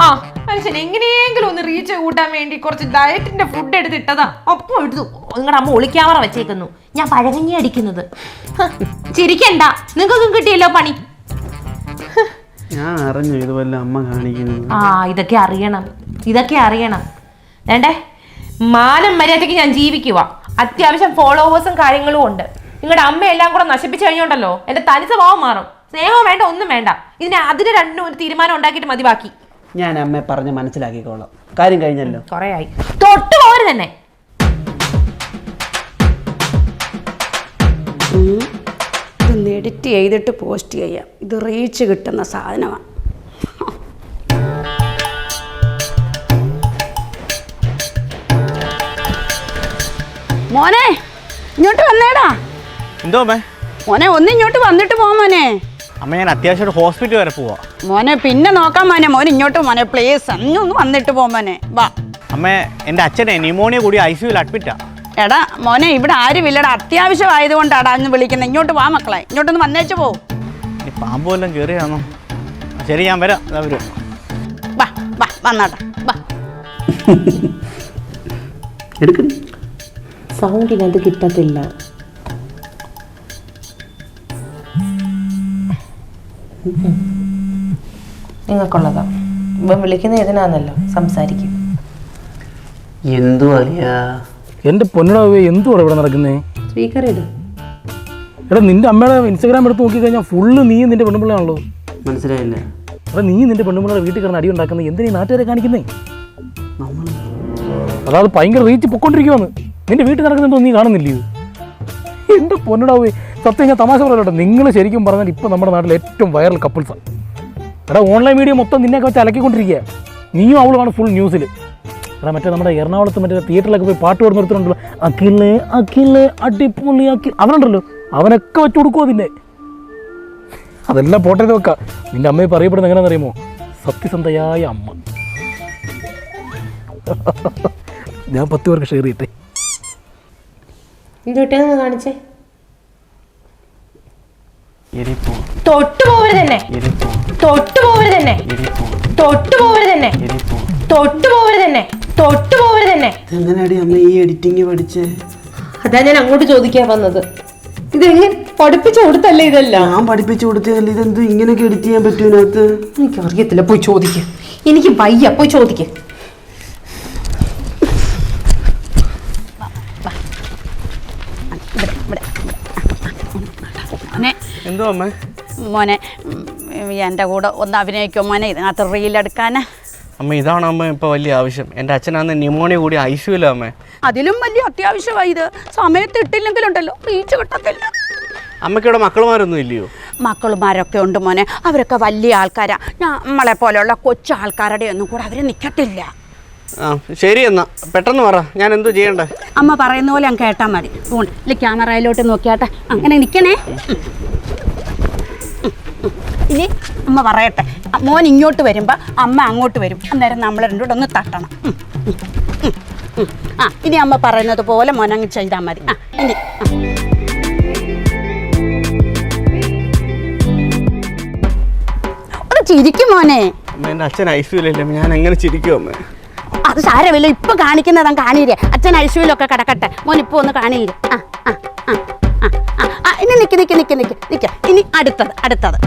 ആ മനുഷ്യൻ എങ്ങനെയെങ്കിലും ഒന്ന് റീച്ച് കൂട്ടാൻ വേണ്ടി കുറച്ച് ഡയറ്റിന്റെ ഫുഡ് എടുത്തിട്ടതാ. അപ്പൊ എടുത്തു. നിങ്ങളുടെ അമ്മ ഒളിക്യാമറ വെച്ചേക്കുന്നു. ഞാൻ പഴകഞ്ഞി അടിക്കുന്നത്. ചിരിക്കണ്ട. നിങ്ങൾക്കും കിട്ടിയല്ലോ പണി. ഞാൻ അറിഞ്ഞു ഇതുപോലെ അമ്മ കാണിക്കുന്നത്. ആ ഇതൊക്കെ അറിയണം. ഇതൊക്കെ അറിയണം. വേണ്ടേ? മാനം മര്യാദയ്ക്ക് ഞാൻ ജീവിക്കുക അത്യാവശ്യം ഫോളോവേഴ്സും കാര്യങ്ങളും ഉണ്ട്. നിങ്ങളുടെ അമ്മ എല്ലാം കൂടെ നശിപ്പിച്ചു കഴിഞ്ഞോണ്ടല്ലോ? എന്റെ തനി സ്വഭാവം മാറും. സ്നേഹവും വേണ്ട ഒന്നും വേണ്ട. ഇതിന് അതിന് രണ്ടും ഒരു തീരുമാനം ഉണ്ടാക്കിയിട്ട് മതി ബാക്കി ഞാൻ അമ്മയെ പറഞ്ഞ് മനസ്സിലാക്കിക്കോളാം. കാര്യം കഴിഞ്ഞല്ലോ. കൊറേ ആയി. തൊട്ട് പോകരുത് തന്നെ ഇതൊന്ന് എഡിറ്റ് ചെയ്തിട്ട് പോസ്റ്റ് ചെയ്യാം. ഇത് റീച്ച് കിട്ടുന്ന സാധനമാണ് മോനെ ഇങ്ങോട്ട് വന്നേടാ. എന്തോ അമ്മേ? മോനെ ഒന്ന് ഇങ്ങോട്ട് വന്നിട്ട് പോ മോനെ. അമ്മ ഞാൻ അത്യാവശ്യമായിട്ട് ഹോസ്പിറ്റൽ വരെ പോവാ. മോനെ പിന്നെ നോക്കാം മോനെ. മോനെ ഇങ്ങോട്ട് മോനെ പ്ലീസ് ഒന്ന് വന്നിട്ട് പോ മോനെ. വാ. അമ്മേ എന്റെ അച്ഛനെ ന്യൂമോണിയ കൂടി ഐ സിയുയിൽ അഡ്മിറ്റാ. എടാ മോനെ ഇവിടെ ആരുമില്ലടാ അത്യാവശ്യമായതുകൊണ്ടാടാ അന്ന് വിളിക്കുന്നത് ഇങ്ങോട്ട് വാ മക്കളെ. ഇങ്ങോട്ടൊന്ന് വന്നേച്ച് പോ. ഈ പാമ്പ് വല്ലതും കയറിയാണോ ശരി ഞാൻ വരാം. ഇതാ വരും. വാ വാ വന്നാട്ടാ. വാ. എടുക്കണി സൗണ്ടിനത് കിട്ടത്തില്ല. നിങ്ങൾക്കുള്ളതാ ഇപ്പം വിളിക്കുന്ന ഇതിനാന്നല്ലോ സംസാരിക്കും. എന്തുവാ എന്റെ പൊന്നിടാവേ എന്തുവാണ് ഇവിടെ നടക്കുന്നേ? സ്പീക്കർ ഇട് എടാ നിന്റെ അമ്മയുടെ ഇൻസ്റ്റാഗ്രാം എടുത്ത് നോക്കി കഴിഞ്ഞാൽ ഫുള്ള് നീ നിന്റെ പെണ്ണുപിള്ളയാണല്ലോ മനസ്സിലായില്ല? എടാ നീ നിന്റെ പെണ്ണുപിള്ളയുടെ വീട്ടിൽ കിടന്ന് അടി ഉണ്ടാക്കുന്നത് എന്തിനാ ഈ നാട്ടുകാരെ കാണിക്കുന്നേ? അതാ അതായത് ഭയങ്കര റീച്ച് പൊക്കോണ്ടിരിക്കുവാന്ന്. നിന്റെ വീട്ടിൽ നടക്കുന്നുണ്ടോ നീ കാണുന്നില്ലയോ എന്റെ പൊന്നിടാവേ സത്യം ഞാൻ തമാശ പറയലോട്ടെ നിങ്ങൾ ശരിക്കും പറഞ്ഞാൽ ഇപ്പോൾ നമ്മുടെ നാട്ടിൽ ഏറ്റവും വൈറൽ കപ്പിൾസാണ് എടാ ഓൺലൈൻ മീഡിയ മൊത്തം നിന്നെയൊക്കെ വെച്ച് അലക്കിക്കൊണ്ടിരിക്കുക നീയും അവളുമാണ് ഫുൾ ന്യൂസിൽ എടാ മറ്റേ നമ്മുടെ എറണാകുളത്ത് മറ്റേ തിയേറ്ററിലൊക്കെ പോയി പാട്ട് പാടുന്ന ഒരുത്തരുണ്ടല്ലോ അഖിൽ അഖിൽ അടിപൊളി അഖിൽ അവനുണ്ടല്ലോ. അവനൊക്കെ വെച്ച് കൊടുക്കുമോ നിന്നെ. അതെല്ലാം പോട്ടെ വെക്കാം. നിന്റെ അമ്മയെ പറയപ്പെടുന്നത് എങ്ങനെയാണെന്ന് അറിയുമോ സത്യസന്ധയായ അമ്മ. ഞാൻ പത്ത് പേർക്ക് ഷെയർ ചെയ്യട്ടെ. കാണിച്ചേ. തൊട്ട് പോവരുത് തന്നെ എരിപ്പോ തൊട്ട് പോവരുത് തന്നെ എരിപ്പോ തൊട്ട് പോവരുത് തന്നെ എരിപ്പോ തൊട്ട് പോവരുത് തന്നെ തൊട്ട് പോവരുത് തന്നെ എങ്ങനെയാടി അമ്മ ഈ എഡിറ്റിംഗ് പഠിച്ചേ? അതാ ഞാൻ അങ്ങോട്ട് ചോദിക്കാൻ വന്നത്. ഇതെങ്ങനെ പഠിപ്പിച്ചു കൊടുത്തല്ലേ ഇതല്ല? ഞാൻ പഠിപ്പിച്ചു കൊടുത്തതല്ലേ. ഇതെന്ത് ഇങ്ങനെയൊക്കെ എഡിറ്റ് ചെയ്യാൻ പറ്റൂനകത്ത് എനിക്ക് അറിയത്തില്ല പോയി ചോദിക്ക. എനിക്ക് വയ്യ. പോയി ചോദിക്ക. എന്തോ അമ്മേ? മോനെ എന്റെ എന്റെ കൂടെ ഒന്ന് അഭിനയിക്കോ മോനെ ഇതിനകത്ത് റീലെടുക്കാൻ അമ്മ ഇതാണ് അമ്മ ഇപ്പോൾ വലിയ ആവശ്യം? എന്റെ അച്ഛനാന്ന് ന്യൂമോണിയ കൂടി ഐശുവല്ലോ അമ്മ. അമ്മേ അതിലും വലിയ അത്യാവശ്യമായി ഇത്. സമയത്ത് ഇട്ടില്ലെങ്കിലുണ്ടല്ലോ റീച്ച് കിട്ടത്തില്ല. അമ്മയ്ക്കിവിടെ മക്കളുമാരൊന്നും ഇല്ലയോ? മക്കളുമാരൊക്കെ ഉണ്ട് മോനെ അവരൊക്കെ വലിയ ആൾക്കാരാ. നമ്മളെ പോലെയുള്ള കൊച്ചു ആൾക്കാരുടെ ഒന്നും കൂടെ അവർ നിൽക്കത്തില്ല ആ ശരി എന്നാ. പെട്ടെന്ന് പറ. ഞാൻ എന്തു ചെയ്യണ്ടേ? അമ്മ പറയുന്ന പോലെ ഞാൻ കേട്ടാ മതി. ഇല്ല ക്യാമറയിലോട്ട് നോക്കിയാട്ടെ. അങ്ങനെ നിൽക്കണേ. ഇനി അമ്മ പറയട്ടെ. മോൻ ഇങ്ങോട്ട് വരുമ്പോൾ അമ്മ അങ്ങോട്ട് വരും. അന്നേരം നമ്മൾ രണ്ടുകൂടെ ഒന്ന് തട്ടണം. ആ ഇനി അമ്മ പറയുന്നത് പോലെ മോൻ അങ്ങ് ചെയ്താൽ മതി. ആ ഇനി ചിരിക്കും മോനെ. അമ്മ എന്റെ അച്ഛൻ ഐ സിയുലല്ലേ ഞാൻ എങ്ങനെ ചിരിക്കും അമ്മേ? അത് സാരമില്ല. ഇപ്പൊ കാണിക്കുന്നതാ കാണിയില്ലേ അച്ഛൻ ഐശ്വര്യമൊക്കെ കിടക്കട്ടെ. മോൻ ഇപ്പൊ ഒന്ന് കാണിയില്ലേ ആ ഇനി നിക്ക് നിക്ക് നിക്ക് നിക്ക് നിക്ക. ഇനി അടുത്തത് അടുത്തത്.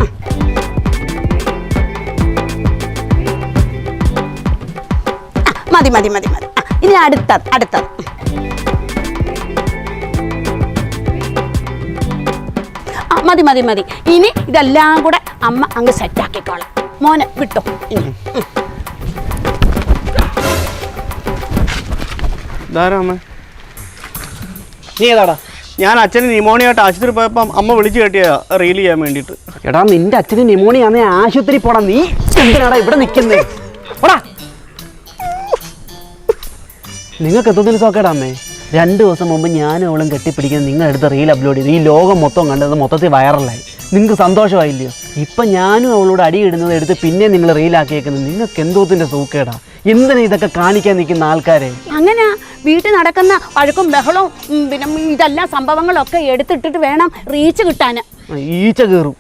മതി മതി മതി മതി. ഇനി അടുത്തത് അടുത്തത്. മതി മതി മതി. ഇനി ഇതെല്ലാം കൂടെ അമ്മ അങ്ങ് സെറ്റാക്കിക്കോളാം മോനെ വിട്ടോ. ഇനി. നീ ഏതാടാ? ഞാൻ അച്ഛന് ന്യൂമോണിയായിട്ട് ആശുപത്രി പോയപ്പം അമ്മ വിളിച്ചു കെട്ടിയ റീൽ ചെയ്യാൻ വേണ്ടിട്ട് എടാ നിന്റെ അച്ഛന് ന്യൂമോണിയാന്നേ ആശുപത്രി പോടാ. നീ എന്തിനാടാ ഇവിടെ നിൽക്കുന്നേ? പോടാ. നിങ്ങൾക്ക് എത്തുന്നതിന് സോക്കേടാ അമ്മേ രണ്ട് ദിവസം മുമ്പ് ഞാനും അവളും കെട്ടിപ്പിടിക്കുന്ന നിങ്ങൾ എടുത്ത റീൽ അപ്ലോഡ് ചെയ്ത്. ഈ ലോകം മൊത്തം കണ്ടത് മൊത്തത്തിൽ വൈറലായി നിങ്ങൾക്ക് സന്തോഷമായില്ലയോ ഇപ്പം ഞാനും അവളോട് അടിയിടുന്നത് എടുത്ത് പിന്നെ നിങ്ങൾ റീലാക്കിയേക്കുന്നത് നിങ്ങൾക്ക് എന്തോത്തിന്റെ സൂക്കേടാ? എന്തിനാ ഇതൊക്കെ കാണിക്കാൻ നിൽക്കുന്ന ആൾക്കാരെ? അങ്ങനെ. വീട്ടിൽ നടക്കുന്ന വഴക്കും ബഹളവും ഉം, പിന്നെ ഇതെല്ലാം സംഭവങ്ങളൊക്കെ എടുത്തിട്ടിട്ട് വേണം റീച്ച് കിട്ടാൻ ഈച്ച കയറും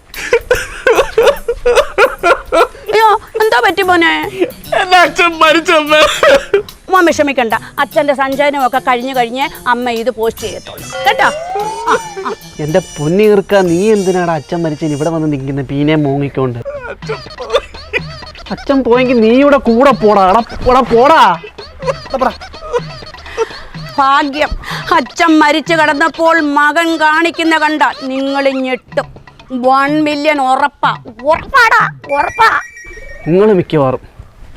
അയ്യോ എന്താ പറ്റി പോനെ എന്റെ അച്ഛൻ മരിച്ചമ്മ. മോൻ വിഷമിക്കണ്ട. അച്ഛന്റെ ഒക്കെ കഴിഞ്ഞു കഴിഞ്ഞ് അമ്മ ഇത് പോസ്റ്റ് ചെയ്യത്തുള്ളൂ. കേട്ടോ? എന്റെ പൊന്നീർക്ക നീ എന്തിനാടാ അച്ഛൻ മരിച്ചതിന് ഇവിടെ വന്ന് നിൽക്കുന്ന പീനെ മൂങ്ങിക്കൊണ്ട്. അച്ഛൻ പോയെങ്കിൽ നീ ഇവിടെ കൂടെ പോടാ. കൂടെ പോടാ പോടാ. എടാ പോടാ. ഭാഗ്യം. അച്ഛൻ മരിച്ചു കിടന്നപ്പോൾ മകൻ കാണിക്കുന്ന കണ്ട നിങ്ങൾ ഞെട്ടും. വൺ മില്യൺ ഉറപ്പാ. ഉറപ്പാടാ ഉറപ്പാ. നിങ്ങൾ മിക്കവാറും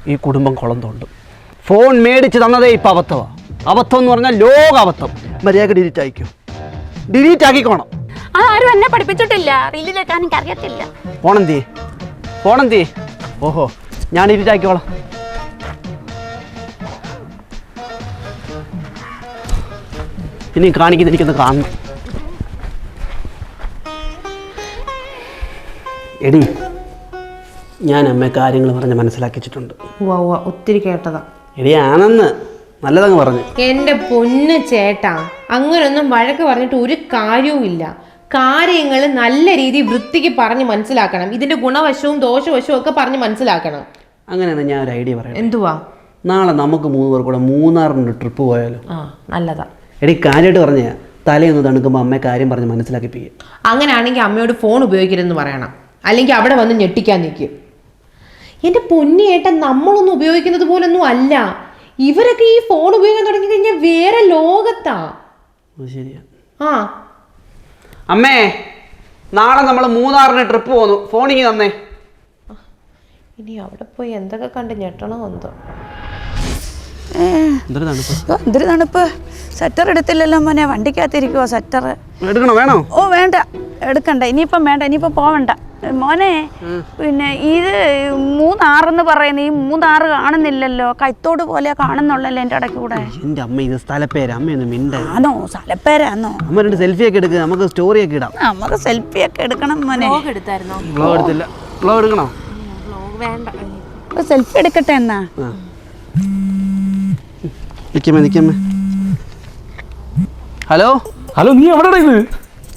ഈ കുടുംബം കുളം തോണ്ടും. ഫോൺ മേടിച്ച് തന്നതേ ഇപ്പം അബദ്ധമാ അബദ്ധം എന്ന് പറഞ്ഞാൽ ലോക അബദ്ധം. മര്യാദ ഡിലീറ്റ് ആയിക്കോ ഡിലീറ്റ് ആക്കിക്കോണം. ആരും എന്നെ പഠിപ്പിച്ചിട്ടില്ല. റീലിലേക്കാൻ എനിക്ക് അറിയത്തില്ല. ഫോണെന്തി? ഫോണെന്തി? ഓഹോ ഞാൻ ഡിലീറ്റ് ആക്കിക്കോളാം. ഇനി കാണിക്കുന്ന എനിക്കൊന്ന് കാണണം. എടി ഞാൻ അമ്മ കാര്യങ്ങൾ പറഞ്ഞ് മനസ്സിലാക്കിച്ചിട്ടുണ്ട്. ഒത്തിരി കേട്ടതാ. എടി ആണെന്ന് നല്ലതങ്ങ് പറഞ്ഞു. എന്റെ പൊന്ന് ചേട്ടാ അങ്ങനൊന്നും വഴക്ക് പറഞ്ഞിട്ട് ഒരു കാര്യവും ഇല്ല കാര്യങ്ങൾ നല്ല രീതി വൃത്തിക്ക് പറഞ്ഞ് മനസ്സിലാക്കണം. ഇതിന്റെ ഗുണവശവും ദോഷവശവും ഒക്കെ പറഞ്ഞ് മനസ്സിലാക്കണം. അങ്ങനെയാണ് ഞാൻ ഒരു ഐഡിയ പറയാം. എന്തുവാ? നാളെ നമുക്ക് മൂന്ന് പേർ കൂടെ മൂന്നാറിന് ട്രിപ്പ് പോയാലോ? ആ നല്ലതാ. എടി കാര്യമായിട്ട് പറഞ്ഞ തലയൊന്ന് തണുക്കുമ്പോൾ അമ്മ കാര്യം പറഞ്ഞ് മനസ്സിലാക്കിപ്പിക്കുക അങ്ങനെയാണെങ്കിൽ അമ്മയോട് ഫോൺ ഉപയോഗിക്കരുതെന്ന് പറയണം. അല്ലെങ്കിൽ അവിടെ വന്ന് ഞെട്ടിക്കാൻ നിൽക്കും. എന്റെ പൊന്നിയേട്ടൻ നമ്മളൊന്നും ഉപയോഗിക്കുന്നത് പോലൊന്നും അല്ല. ഇവരൊക്കെ ഈ ഫോൺ ഉപയോഗിക്കാൻ തുടങ്ങി കഴിഞ്ഞാൽ വേറെ ലോകത്താ. ആ. അമ്മേ നാളെ നമ്മൾ മൂന്നാറിന് ട്രിപ്പ് പോന്നു. ഫോണിങ് തന്നേ. ഇനി അവിടെ പോയി എന്തൊക്കെ കണ്ട് ഞെട്ടണോ എന്തോ. എന്തൊരു തണുപ്പ്. സെറ്റർ എടുത്തില്ലല്ലോ മോനെ. വണ്ടിക്കകത്തിരിക്കുവോ സെറ്റർ എടുക്കണോ? വേണോ? ഓ വേണ്ട. എടുക്കണ്ട. ഇനിയിപ്പം വേണ്ട. ഇനിയിപ്പം പോവണ്ട. മോനെ പിന്നെ ഇത് മൂന്നാറെന്ന് പറയുന്ന ഈ മൂന്നാറ് കാണുന്നില്ലല്ലോ. കൈത്തോട് പോലെ കാണുന്നുള്ളല്ലോ എന്റെ ഇടയ്ക്ക് കൂടെ എന്റെ അമ്മ ഇത് സ്ഥലപ്പേര്. അമ്മയൊന്ന് മിണ്ട. ആണോ സ്ഥലപ്പേരാന്നോ? അമ്മ രണ്ട് സെൽഫി ഒക്കെ എടുക്കുക നമുക്ക് സ്റ്റോറി ഒക്കെ ഇടാം. നമുക്ക് സെൽഫി ഒക്കെ എടുക്കണം മോനെ. എടുത്തായിരുന്നോ? ബ്ലോഗ് എടുത്തില്ല. ബ്ലോഗ് എടുക്കണോ? വേണ്ട. സെൽഫി എടുക്കട്ടെ എന്നാ? നിൽക്കമ്മേ നിൽക്കമ്മേ ഹലോ? ഹലോ നീ എവിടെടാ ഇത്?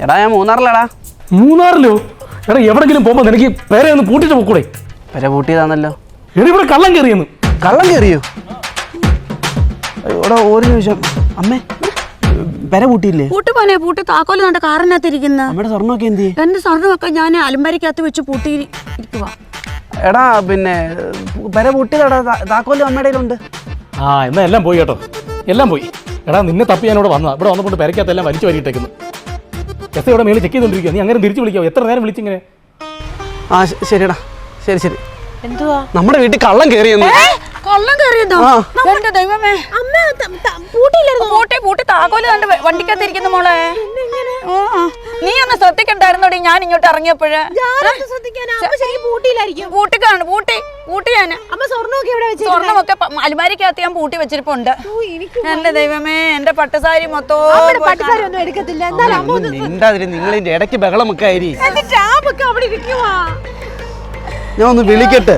എടാ ഞാൻ മൂന്നാറിലടാ. മൂന്നാറിലോ? എടാ എവിടെങ്കിലും പോകുമ്പോൾ നിനക്ക് പേരെ ഒന്ന് പൂട്ടിട്ട് പോക്കൂടെ? വരെ പൂട്ടിയതാണല്ലോ. എടാ ഇവിടെ കള്ളം കയറിയെന്ന്. കള്ളം കയറിയോ? എടാ ഒരു നിമിഷം. അമ്മേ പെര പൂട്ടിയില്ലേ? പൂട്ട് പോനെ പൂട്ട്. താക്കോൽ കണ്ട കാറിനകത്തിരിക്കുന്ന നമ്മുടെ സ്വർണമൊക്കെ എന്ത് ചെയ്യും എന്റെ സ്വർണമൊക്കെ ഞാൻ അലമ്പരക്കകത്ത് വെച്ച് പൂട്ടി ഇരിക്കുക എടാ പിന്നെ പെര പൂട്ടിയതാടാ. താക്കോൽ അമ്മയുടെ കയ്യിലുണ്ട്. ആ എന്നാ എല്ലാം പോയി കേട്ടോ. എല്ലാം പോയി. എടാ നിന്നെ തപ്പി ഞാനിവിടെ ഇവിടെ വന്നതാ. ഇവിടെ വന്നപ്പോൾ പെരക്കകത്ത് എല്ലാം വലിച്ചു വരിയിട്ടേക്കുന്നു. എസ് ഇവിടെ മേളിൽ ചെക്ക് ചെയ്തോണ്ടിരിക്കുക നീ അങ്ങനെ തിരിച്ചു വിളിക്കാവോ? എത്ര നേരം വിളിച്ചിങ്ങനെ? ആ ശരിയടാ. ശരിടാ ശരി ശരി. എന്തുവാ? നമ്മുടെ വീട്ടിൽ കള്ളം കയറിയെന്ന് കൊള്ളം കയറിയതോ. എന്റെ ദൈവമേ. അമ്മ പൂട്ടിയില്ലായിരുന്നു. പൂട്ടി പൂട്ടി താക്കോൽ കണ്ട് വണ്ടിക്കകത്തിരിക്കുന്ന മോളെ. നീ ഒന്ന് ശ്രദ്ധിക്കണ്ടായിരുന്നോടി ഞാൻ ഇങ്ങോട്ട് ഇറങ്ങിയപ്പോഴ്. പൂട്ടിക്കാണ് പൂട്ടി പൂട്ടി ഞാൻ. സ്വർണമൊക്കെ അലുമാരിക്കകത്ത് ഞാൻ പൂട്ടി വെച്ചിരിപ്പുണ്ട്. എന്റെ ദൈവമേ എന്റെ പട്ടുസാരി മൊത്തം ഇതിന്റെ ഇടയ്ക്ക് ബഹളമൊക്കെ ആയിരി ഞാൻ ഒന്ന് വിളിക്കട്ടെ.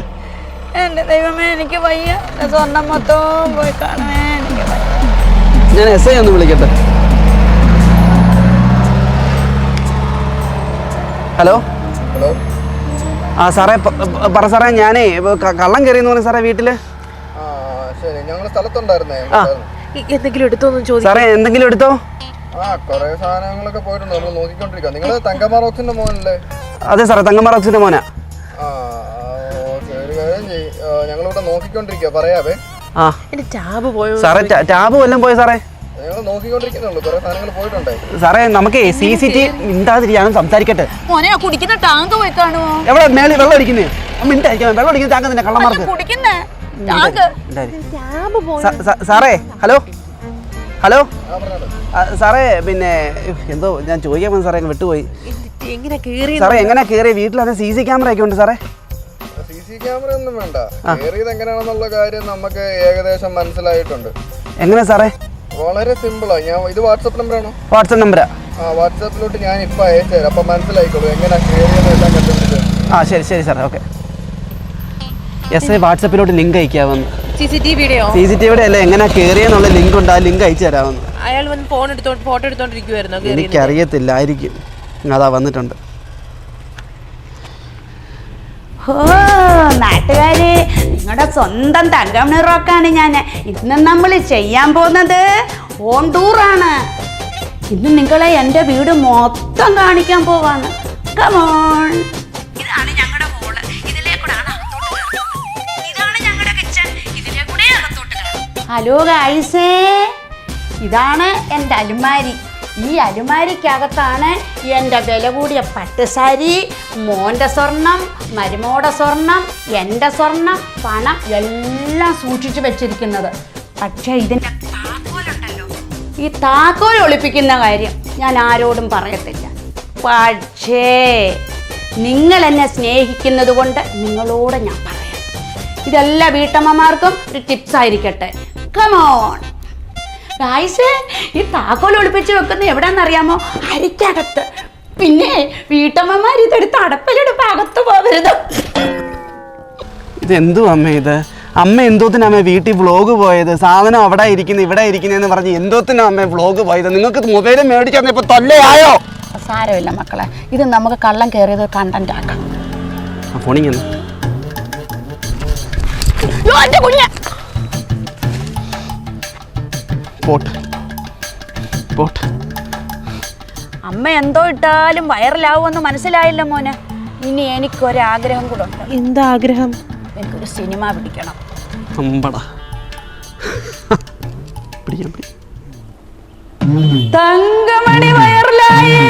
എന്റെ ദൈവമേ എനിക്ക് വയ്യ. സ്വർണം സ്വർണം മൊത്തം പോയി കാണുമേ എനിക്ക് വയ്യ. ഞാൻ എസ് ഐ ഒന്ന് വിളിക്കട്ടെ. ഹലോ? ഹലോ? ആ സാറേ പ- പ- പറ സാറേ ഞാനേ ഇപ്പൊ ക- കള്ളം കയറിയെന്ന് പറഞ്ഞു സാറേ വീട്ടിൽ. ആ ശരി. ഞങ്ങൾ സ്ഥലത്തുണ്ടായിരുന്നേ ആ. എന്തെങ്കിലും എടുത്തോന്ന് ചോദിച്ചു സാറേ എന്തെങ്കിലും എടുത്തോ? ആ കുറേ സാധനങ്ങളൊക്കെ പോയിട്ടുണ്ട്. നമ്മൾ നോക്കിക്കൊണ്ടിരിക്കുക നിങ്ങൾ തങ്കമ്മ റോക്സിന്റെ മോനല്ലേ? അതെ സാറേ തങ്കമ്മ റോക്സിന്റെ മോനാ. നോക്കിക്കൊണ്ടിരിക്കുക പറയാവേ. ആ. എന്റെ ടാബ് പോയോ സാറേ ടാബ് വല്ലതും പോയോ സാറേ? സാറേ നമുക്ക് സി സി ടി മിണ്ടാതിരിക്കാനും സംസാരിക്കട്ടെ. മോനെ ആ കുടിക്കുന്ന ടാങ്ക് പോയി കാണുമോ എവിടെ? മേലെ വെള്ളം അടിക്കുന്നേ. മിണ്ടായിരിക്കാം വെള്ളം അടിക്കുന്ന ടാങ്ക് തന്നെ കള്ളന്മാർക്ക്. കുടിക്കുന്നേ? ടാങ്ക്. മിണ്ടാതിരി. ടാബ് പോയോ സ- സ- സാറേ ഹലോ? ഹലോ? സാറേ പിന്നെ എന്തോ ഞാൻ ചോദിക്കാൻ വന്നു സാറേ വിട്ടുപോയി. എങ്ങനെ കേറി സാറേ എങ്ങനെ കയറിയ വീട്ടിലത് സി സി ക്യാമറ ഒക്കെ ഉണ്ട് സാറേ. സി ക്യാമറ ഒന്നും വേണ്ട. കയറിയത് എങ്ങനെയാണെന്നുള്ള കാര്യം നമുക്ക് ഏകദേശം മനസ്സിലായിട്ടുണ്ട്. എങ്ങനെ സാറേ? വളരെ സിമ്പിളാ ഞാൻ ഇത് വാട്സപ്പ് നമ്പറാണോ വാട്സപ്പ് നമ്പരാ ആ. വാട്സാപ്പിലോട്ട് ഞാൻ ഇപ്പൊ അയച്ചുതരാം അപ്പൊ മനസ്സിലായിക്കോളൂ എങ്ങനെ കയറിയെന്ന് എല്ലാം കണ്ടുപിടിച്ചത്. ആ ശരി ശരി സാറേ. ഓക്കെ. എസ് ഐ വാട്സപ്പിലോട്ട് ലിങ്ക് അയക്കാവുന്ന. സി സി ടി വിയുടെയോ സി സി ടി വിയുടെ അല്ലേ എങ്ങനെ കയറിയെന്നുള്ള ലിങ്ക് ഉണ്ട്. ആ ലിങ്ക് അയച്ചു തരാമെന്ന് അയാൾ വന്ന് ഫോൺ എടുത്തോണ്ട് ഫോട്ടോ എടുത്തോണ്ടിരിക്കുവായിരുന്നു? എനിക്കറിയത്തില്ലായിരിക്കും. എനിക്കറിയത്തില്ല ആയിരിക്കും അതാ വന്നിട്ടുണ്ട്. ഓ നാട്ടുകാര് നിങ്ങളുടെ സ്വന്തം തങ്കമണിറോക്കാണ് ഞാൻ ഇന്ന് നമ്മൾ ചെയ്യാൻ പോകുന്നത് ഓൺ ടൂറാണ് ഇന്ന് നിങ്ങളെ എന്റെ വീട് മൊത്തം കാണിക്കാൻ പോവാണ്. കമോൺ ഇതാണ് ഞങ്ങളുടെ ഹോൾ ഇതിലേക്കൂടാണ് ഇതാണ് ഞങ്ങളുടെ കിച്ചൺ ഇതിലേക്കൂടെ അകത്തോട്ട് ഹലോ ഗായ്സേ ഇതാണ് എന്റെ അലുമാരി. ഈ അലുമാരിക്കകത്താണ് എന്റെ വില കൂടിയ പട്ടുസാരി മോന്റെ സ്വർണം മരുമോടെ സ്വർണം എന്റെ സ്വർണം പണം എല്ലാം സൂക്ഷിച്ചു വെച്ചിരിക്കുന്നത്. പക്ഷേ ഇതിന്റെ താക്കോലുണ്ടല്ലോ. ഈ താക്കോൽ ഒളിപ്പിക്കുന്ന കാര്യം ഞാൻ ആരോടും പറയത്തില്ല. പക്ഷേ നിങ്ങൾ എന്നെ സ്നേഹിക്കുന്നത് കൊണ്ട് നിങ്ങളോട് ഞാൻ പറയാം. ഇതെല്ലാ വീട്ടമ്മമാർക്കും ഒരു ടിപ്സ് ആയിരിക്കട്ടെ. കമോൺ ഈ താക്കോൽ ഒളിപ്പിച്ച് വെക്കുന്ന എവിടെയാണെന്നറിയാമോ? അരിക്കകത്ത്. പിന്നെ വീട്ടമ്മമാർ ഇതെടുത്ത് അടപ്പിലിടുമ്പോ അകത്ത് പോകരുത് ഇതെന്തോ അമ്മ ഇത്? അമ്മ എന്തോത്തിനാ അമ്മ വീട്ടിൽ വ്ളോഗ് പോയത്? സാധനം അവിടെ ഇരിക്കുന്നു ഇവിടെ ഇരിക്കുന്നതെന്ന് പറഞ്ഞ് എന്തോത്തിനാ അമ്മ വ്ളോഗ് പോയത്? നിങ്ങൾക്ക് മൊബൈൽ മേടിക്കാൻ ഇപ്പൊ തൊല്ലയായോ സാരമില്ല മക്കളെ. ഇത് നമുക്ക് കള്ളം കയറിയത് കണ്ടന്റ് ആക്കാം. ഫോണിങ്ങനെ പോട്ട്. പോട്ട്. അമ്മ എന്തോ ഇട്ടാലും വൈറലാവുമെന്ന് മനസ്സിലായില്ല മോനെ. ഇനി എനിക്കൊരാഗ്രഹം കൂടെ ഉണ്ട്. എന്താ ആഗ്രഹം എനിക്കൊരു സിനിമ പിടിക്കണം. അമ്പടാ. പിടിക്കാൻ പിടി തങ്കമണി വൈറലായേ